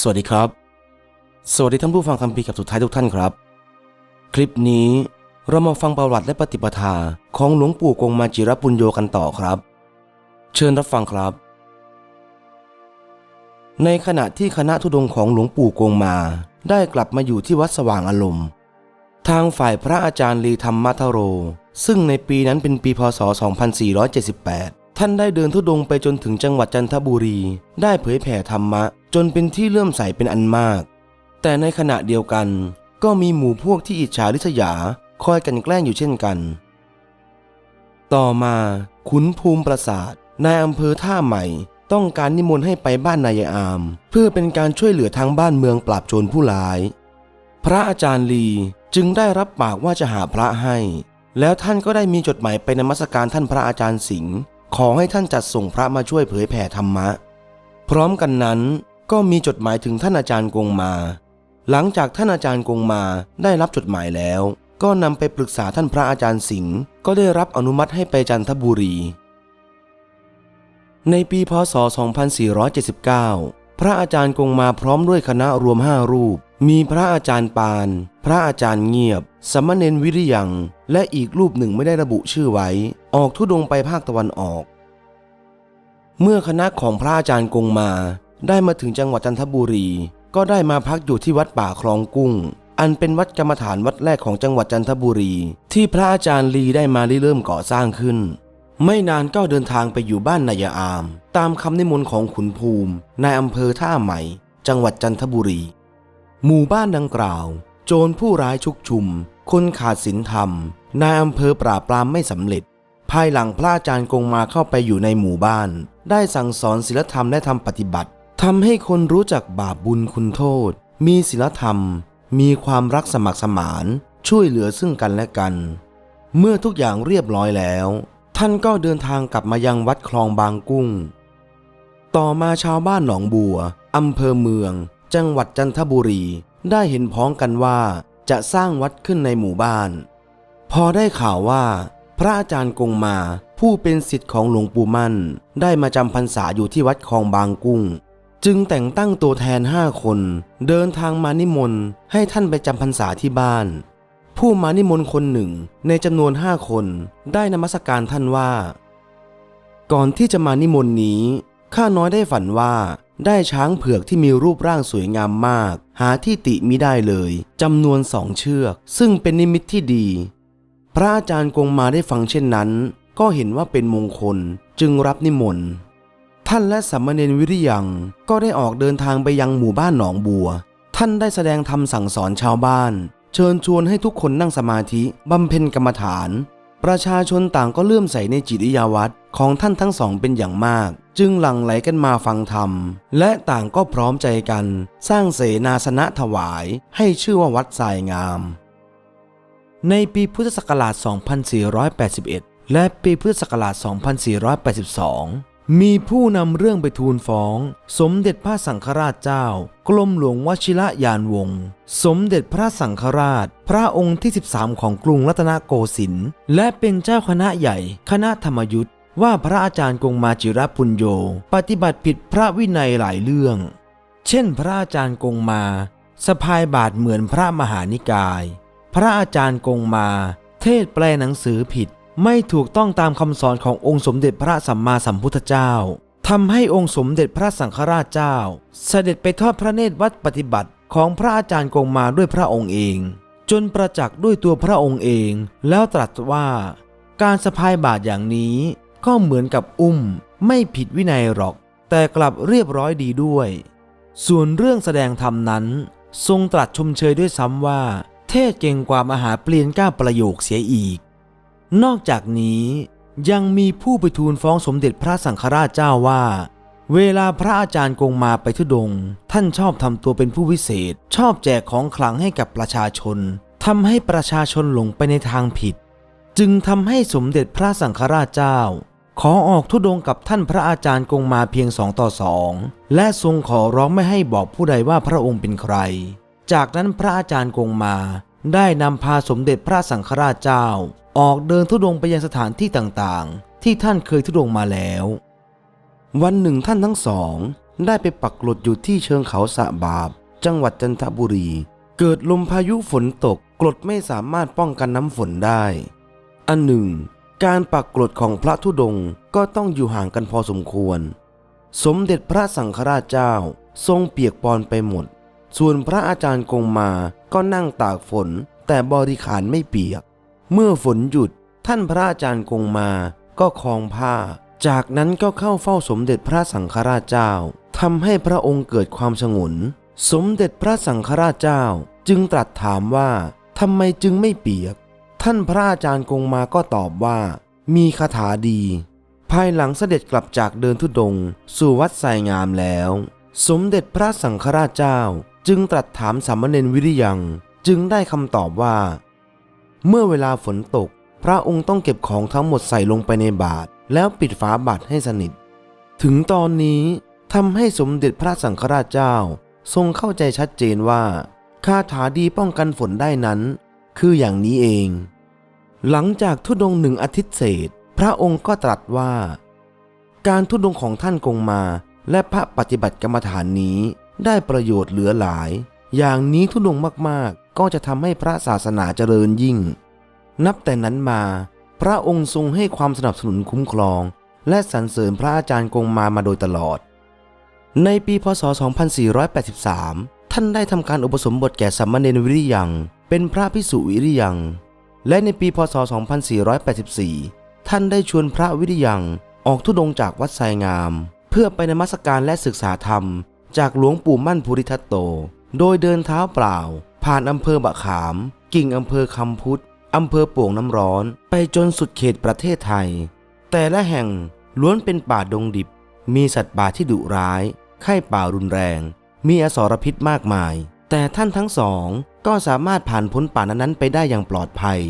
สวัสดีครับ สวัสดีท่านผู้ฟังคำพีกับสุดท้ายทุกท่านครับ คลิปนี้เรามาฟังประวัติและปฏิปทาของหลวงปู่กงมาจิรปุญโยกันต่อครับ เชิญรับฟังครับ ในขณะที่คณะธุดงของหลวงปู่กงมาได้กลับมาอยู่ที่วัดสว่างอารมณ์ ทางฝ่ายพระอาจารย์ลีธรรมทโร ซึ่งในปีนั้นเป็นปีพศ 2478 ท่านได้เดินธุดงไปจนถึงจังหวัดจันทบุรี ได้เผยแผ่ธรรมะ จนเป็นที่เลื่อมใสเป็นอันมาก แต่ในขณะเดียวกัน ก็มีหมู่พวกที่อิจฉาริษยาคอยกันแกล้งอยู่เช่นกัน ต่อมาขุนภูมิประสาทนายอำเภอท่าใหม่ ต้องการนิมนต์ให้ไปบ้านนายอาม เพื่อเป็นการช่วยเหลือทางบ้านเมืองปราบโจรผู้ร้าย พระอาจารย์ลีจึงได้รับปากว่าจะหาพระให้ แล้วท่านก็ได้มีจดหมายไปนมัสการท่านพระอาจารย์สิงห์ ขอให้ท่านจัดส่งพระมาช่วยเผยแผ่ธรรมะ พร้อมกันนั้นก็มีจดหมายถึงท่านอาจารย์กงมา หลังจากท่านอาจารย์กงมาได้รับจดหมายแล้ว ก็นำไปปรึกษาท่านพระอาจารย์สิงห์ก็ได้รับอนุมัติให้ไปจันทบุรี ในปีพศ 2479 พระอาจารย์กงมาพร้อมด้วยคณะรวมห้ารูป มีพระอาจารย์ปาน พระอาจารย์เงียบ สมณเณรวิริยัง และอีกรูปหนึ่งไม่ได้ระบุชื่อไว้ ออกทุดงไปภาคตะวันออก เมื่อคณะของพระอาจารย์กงมา ได้มาถึงจังหวัดจันทบุรี ก็ได้มาพักอยู่ที่วัดป่าคลองกุ้ง อันเป็นวัดกรรมฐานวัดแรกของจังหวัดจันทบุรี ที่พระอาจารย์ลีได้มาริเริ่มก่อสร้างขึ้น ไม่นานก็เดินทางไปอยู่บ้านนายอาม ตามคำนิมนต์ของขุนภูมินายอำเภอท่าใหม่ จังหวัดจันทบุรี หมู่บ้านดังกล่าว โจรผู้ร้ายชุกชุม คนขาดศีลธรรม นายอำเภอปราบปรามไม่สำเร็จ ภายหลังพระอาจารย์กงมาเข้าไปอยู่ในหมู่บ้าน ได้สั่งสอนศีลธรรมและทำปฏิบัติทำให้คนรู้จักบาปบุญคุณโทษ มีศีลธรรม มีความรักสมัครสมาน ช่วยเหลือซึ่งกันและกัน เมื่อทุกอย่างเรียบร้อยแล้ว ท่านก็เดินทางกลับมายังวัดคลองบางกุ้ง ต่อมาชาวบ้านหนองบัวอำเภอเมือง จังหวัดจันทบุรีได้เห็นพ้องกันว่าจะสร้างวัดขึ้นในหมู่บ้าน พอได้ข่าวว่า พระอาจารย์กงมาผู้เป็นศิษย์ของหลวงปู่มั่น ได้มาจำพรรษาอยู่ที่วัดคลองบางกุ้ง จึงแต่งตั้งตัวแทนห้าคน เดินทางมานิมนต์ให้ท่านไปจำพรรษาที่บ้าน ผู้มานิมนต์คนหนึ่งในจำนวนห้าคนได้นมัสการท่านว่า ก่อนที่จะมานิมนต์นี้ข้าน้อยได้ฝันว่า ได้ช้างเผือกที่มีรูปร่างสวยงามมาก หาที่ติมิได้เลยจำนวนสองเชือก ซึ่งเป็นนิมิตที่ดี พระอาจารย์กงมาได้ฟังเช่นนั้น ก็เห็นว่าเป็นมงคลจึงรับนิมนต์ท่านและสัมมเนวิริยังก็ได้ออกเดินทางไปยังหมู่บ้านหนองบัว ท่านได้แสดงธรรมสั่งสอนชาวบ้าน เชิญชวนให้ทุกคนนั่งสมาธิบำเพ็ญกรรมฐาน ประชาชนต่างก็เลื่อมใสในจิตวิยาวัดของท่านทั้งสองเป็นอย่างมาก จึงหลั่งไหลกันมาฟังธรรม และต่างก็พร้อมใจกัน สร้างเสนาสนะถวายให้ชื่อว่าวัดทรายงาม ในปีพุทธศักราช 2481 และปีพุทธศักราช 2482 มีผู้นำเรื่องไปทูลฟ้อง สมเด็จพระสังฆราชเจ้า กรมหลวงวชิระยานวงศ์สมเด็จพระสังฆราช พระองค์ที่ 13 ของกรุงรัตนโกสินทร์และเป็นเจ้าคณะใหญ่ คณะธรรมยุทธ์ว่าพระอาจารย์กงมาจิรปุญโย ปฏิบัติผิดพระวินัยหลายเรื่อง เช่น พระอาจารย์กงมาสะพายบาทเหมือนพระมหานิกาย พระอาจารย์กงมา เทศแปลหนังสือผิด ไม่ถูกต้องตามคำสอนขององค์สมเด็จพระสัมมาสัมพุทธเจ้าทำให้องค์สมเด็จพระสังฆราชเจ้า เสด็จไปทอดพระเนตรวัดปฏิบัติของพระอาจารย์กงมาด้วยพระองค์เอง จนประจักษ์ด้วยตัวพระองค์เอง แล้วตรัสว่า การสะพายบาทอย่างนี้ ก็เหมือนกับอุ้ม ไม่ผิดวินัยหรอก แต่กลับเรียบร้อยดีด้วย ส่วนเรื่องแสดงธรรมนั้น ทรงตรัสชมเชยด้วยซ้ำว่า เทศเก่งกว่ามหาเปลี่ยนก้าประโยคเสียอีก นอกจากนี้ยังมีผู้ไปทูลฟ้องสมเด็จพระสังฆราชเจ้าว่า เวลาพระอาจารย์กงมาไปทุดง ท่านชอบทำตัวเป็นผู้วิเศษ ชอบแจกของขลังให้กับประชาชนทำให้ประชาชนหลงไปในทางผิด จึงทำให้สมเด็จพระสังฆราชเจ้า ขอออกทุดงกับท่านพระอาจารย์กงมาเพียงสองต่อสองและทรงขอร้องไม่ให้บอกผู้ใดว่าพระองค์เป็นใคร จากนั้นพระอาจารย์กงมาได้นำพาสมเด็จพระสังฆราชเจ้า ออกเดินทุดงไปยังสถานที่ต่างๆ ที่ท่านเคยทุดงมาแล้ว วันหนึ่งท่านทั้งสอง ได้ไปปักหลดอยู่ที่เชิงเขาสะบาบ จังหวัดจันทบุรี เกิดลมพายุฝนตกกรดไม่สามารถป้องกันน้ำฝนได้ อันหนึ่ง การปักกรดของพระธุดงก็ต้องอยู่ห่างกันพอสมควร สมเด็จพระสังฆราชเจ้า ทรงเปียกปอนไปหมด ส่วนพระอาจารย์กงมาก็นั่งตากฝนแต่บริขารไม่เปียก เมื่อฝนหยุดท่านพระอาจารย์กงมา ก็คลองผ้า จากนั้นก็เข้าเฝ้าสมเด็จพระสังฆราชเจ้าทำให้พระองค์เกิดความสงุน สมเด็จพระสังฆราชเจ้าจึงตรัสถามว่าทำไมจึงไม่เปียก ท่านพระอาจารย์กงมาก็ตอบว่า มีคาถาดี ภายหลังเสด็จกลับจากเดินทุดงค์สู่วัดไสงามแล้ว สมเด็จพระสังฆราชเจ้า จึงตรัสถามสามเณรวิริยัง จึงได้คำตอบว่า เมื่อเวลาฝนตก พระองค์ต้องเก็บของทั้งหมดใส่ลงไปในบาตรแล้วปิดฝาบาตรให้สนิท ถึงตอนนี้ทำให้สมเด็จพระสังฆราชเจ้า ทรงเข้าใจชัดเจนว่าคาถาดีป้องกันฝนได้นั้น คืออย่างนี้เอง หลังจากทุดงหนึ่งอาทิตย์เศษ พระองค์ก็ตรัสว่า การทุดงของท่านกงมา และพระปฏิบัติกรรมฐานนี้ได้ประโยชน์เหลือหลาย อย่างนี้ทุดงมากๆ ก็จะทำให้พระศาสนาเจริญยิ่ง นับแต่นั้นมา พระองค์ทรงให้ความสนับสนุนคุ้มครอง และสรรเสริญพระอาจารย์กงมามาโดยตลอด ในปีพศ 2483 ท่านได้ทำการอุปสมบทแก่สัมมาเนวิริยัง เป็นพระพิสุวิริยัง และในปีพศ 2484 ท่านได้ชวนพระวิริยังออกทุดงจากวัดไซงาม เพื่อไปนมัสการและศึกษาธรรม จากหลวงปู่มั่นภูริทัตโต โดยเดินเท้าเปล่า ผ่านอำเภอบะขาม กิ่งอำเภอคำพุทธอำเภอโป่งน้ำร้อน ไปจนสุดเขตประเทศไทย แต่ละแห่งล้วนเป็นป่าดงดิบ มีสัตว์ป่าที่ดุร้าย ไข้ป่ารุนแรง มีอสรพิษมากมาย แต่ท่านทั้งสองก็สามารถผ่านพ้นป่านั้นไปได้อย่างปลอดภัย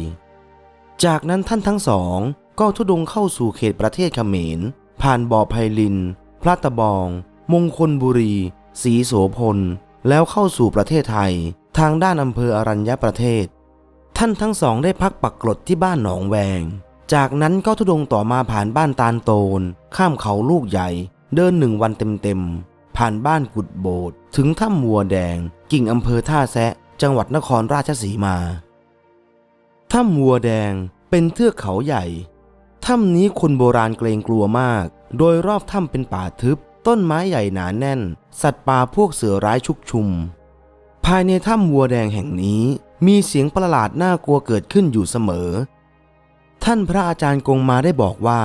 จากนั้นท่านทั้งสองก็ทุดงเข้าสู่เขตประเทศเขมร ผ่านบ่อไพลิน พระตะบอง มงคลบุรีศรีโสพล แล้วเข้าสู่ประเทศไทย ทางด้านอำเภออรัญญประเทศ ท่านทั้งสองได้พักปักกรดที่บ้านหนองแวง จากนั้นก็ทุดงต่อมาผ่านบ้านตาลโตน ข้ามเขาลูกใหญ่ เดินหนึ่งวันเต็มๆ ผ่านบ้านกุดโบดถึงถ้ำวัวแดง กิ่งอำเภอท่าแซะ จังหวัดนครราชสีมา ถ้ำวัวแดงเป็นเทือกเขาใหญ่ ถ้ำนี้คนโบราณเกรงกลัวมาก โดยรอบถ้ำเป็นป่าทึบ ต้นไม้ใหญ่หนาแน่น สัตว์ป่าพวกเสือร้ายชุกชุม ภายในถ้ำวัวแดงแห่งนี้มีเสียงประหลาดน่ากลัวเกิดขึ้นอยู่เสมอ ท่านพระอาจารย์กงมาได้บอกว่า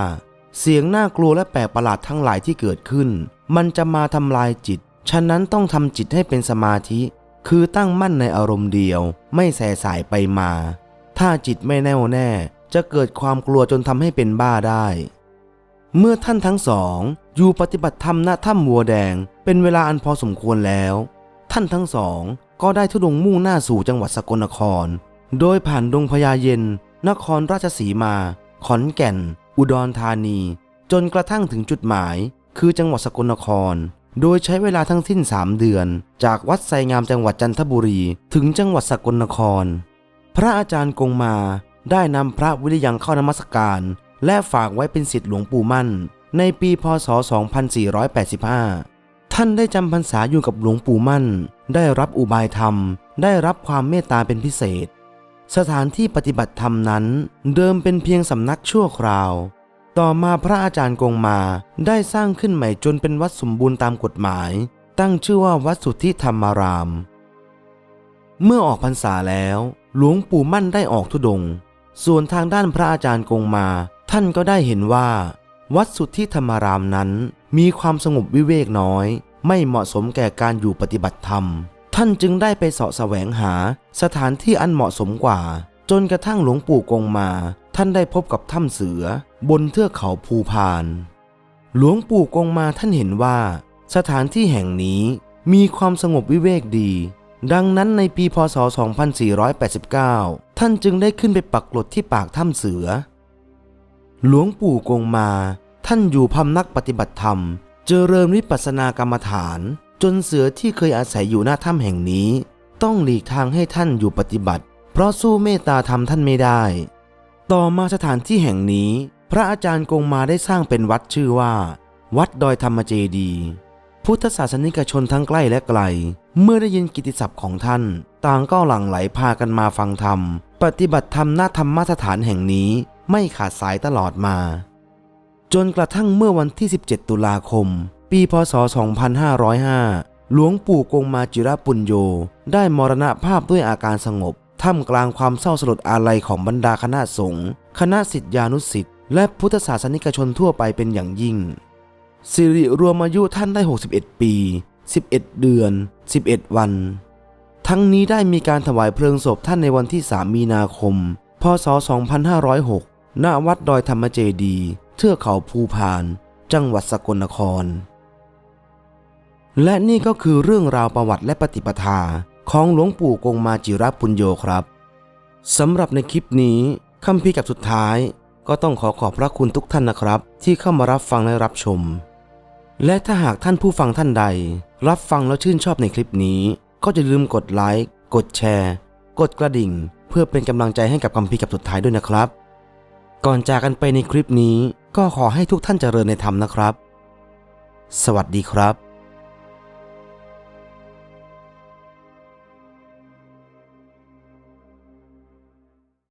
เสียงน่ากลัวและแปลกประหลาดทั้งหลายที่เกิดขึ้น มันจะมาทำลายจิต ฉะนั้นต้องทำจิตให้เป็นสมาธิ คือตั้งมั่นในอารมณ์เดียว ไม่แสสายไปมา ถ้าจิตไม่แน่วแน่ จะเกิดความกลัวจนทำให้เป็นบ้าได้ เมื่อท่านทั้งสอง อยู่ปฏิบัติธรรมณถ้ำวัวแดง เป็นเวลาอันพอสมควรแล้ว ท่านทั้งสอง ก็ได้ทุดงมุ่งหน้าสู่จังหวัดสกลนคร โดยผ่านดงพญาเย็น นครราชสีมา ขอนแก่น อุดรธานี จนกระทั่งถึงจุดหมาย คือจังหวัดสกลนคร โดยใช้เวลาทั้งสิ้น 3 เดือน จากวัดไซงามจังหวัดจันทบุรี ถึงจังหวัดสกลนคร พระอาจารย์กงมาได้นำพระวิริยังเข้านมัสการ และฝากไว้เป็นศิษย์หลวงปู่มั่น ในปีพศ 2485 ท่านได้จำพรรษาอยู่กับหลวงปู่มั่น ได้รับอุบายธรรม ได้รับความเมตตาเป็นพิเศษ สถานที่ปฏิบัติธรรมนั้นเดิมเป็นเพียงสำนักชั่วคราว ต่อมาพระอาจารย์กงมาได้สร้างขึ้นใหม่จนเป็นวัดสมบูรณ์ตามกฎหมาย ตั้งชื่อว่าวัดสุทธิธรรมาราม เมื่อออกพรรษาแล้ว หลวงปู่มั่นได้ออกธุดงค์ส่วนทางด้านพระอาจารย์กงมา ท่านก็ได้เห็นว่า วัดสุทธิธรรมารามนั้น มีความสงบวิเวกน้อย ไม่เหมาะสมแก่การอยู่ปฏิบัติธรรม ท่านจึงได้ไปเสาะแสวงหาสถานที่อันเหมาะสมกว่า จนกระทั่งหลวงปู่กงมา ท่านได้พบกับถ้ำเสือบนเทือกเขาภูพาน หลวงปู่กงมาท่านเห็นว่า สถานที่แห่งนี้มีความสงบวิเวกดี ดังนั้นในปีพศ 2489 ท่านจึงได้ขึ้นไปปักกลดที่ปากถ้ำเสือ หลวงปู่กงมา ท่านอยู่พำนักปฏิบัติธรรม เจริญวิปัสสนากรรมฐาน จนเสือที่เคยอาศัยอยู่หน้าถ้ำแห่งนี้ ต้องหลีกทางให้ท่านอยู่ปฏิบัติ เพราะสู้เมตตาธรรมท่านไม่ได้ ต่อมาสถานที่แห่งนี้ พระอาจารย์กงมาได้สร้างเป็นวัดชื่อว่า วัดดอยธรรมเจดี พุทธศาสนิกชนทั้งใกล้และไกล เมื่อได้ยินกิตติศัพท์ของท่าน ต่างก็หลั่งไหลพากันมาฟังธรรม ปฏิบัติธรรมณธรรมสถานแห่งนี้ไม่ขาดสายตลอดมา จนกระทั่งเมื่อวันที่ 17 ตุลาคม ปีพศ 2505 หลวงปู่กงมาจิรปุญโย ได้มรณภาพด้วยอาการสงบ ท่ามกลางความเศร้าสลดอาลัยของบรรดาคณะสงฆ์คณะสิทธิานุสิทธิ์และพุทธศาสนิกชนทั่วไปเป็นอย่างยิ่ง สิริรวมอายุท่านได้ 61 ปี 11 เดือน 11 วัน ทั้งนี้ได้มีการถวายเพลิงศพท่านในวันที่ 3 มีนาคม พศ 2506 ณ วัดดอยธรรมเจดี เทือกเขาภูพาน จังหวัดสกลนคร และนี่ก็คือเรื่องราวประวัติและปฏิปทาของหลวงปู่กงมาจิรปุญโยครับสำหรับในคลิปนี้คำพีร์กับสุดท้าย ก็ต้องขอขอบพระคุณทุกท่านนะครับ ที่เข้ามารับฟังและรับชม และถ้าหากท่านผู้ฟังท่านใด รับฟังแล้วชื่นชอบในคลิปนี้ ก็จะลืมกดไลค์กดแชร์ กดกระดิ่ง เพื่อเป็นกำลังใจให้กับคำพีร์กับสุดท้ายด้วยนะครับ ก่อนจากกันไปในคลิปนี้ก็ขอให้ทุกท่านเจริญในธรรมนะครับ สวัสดีครับ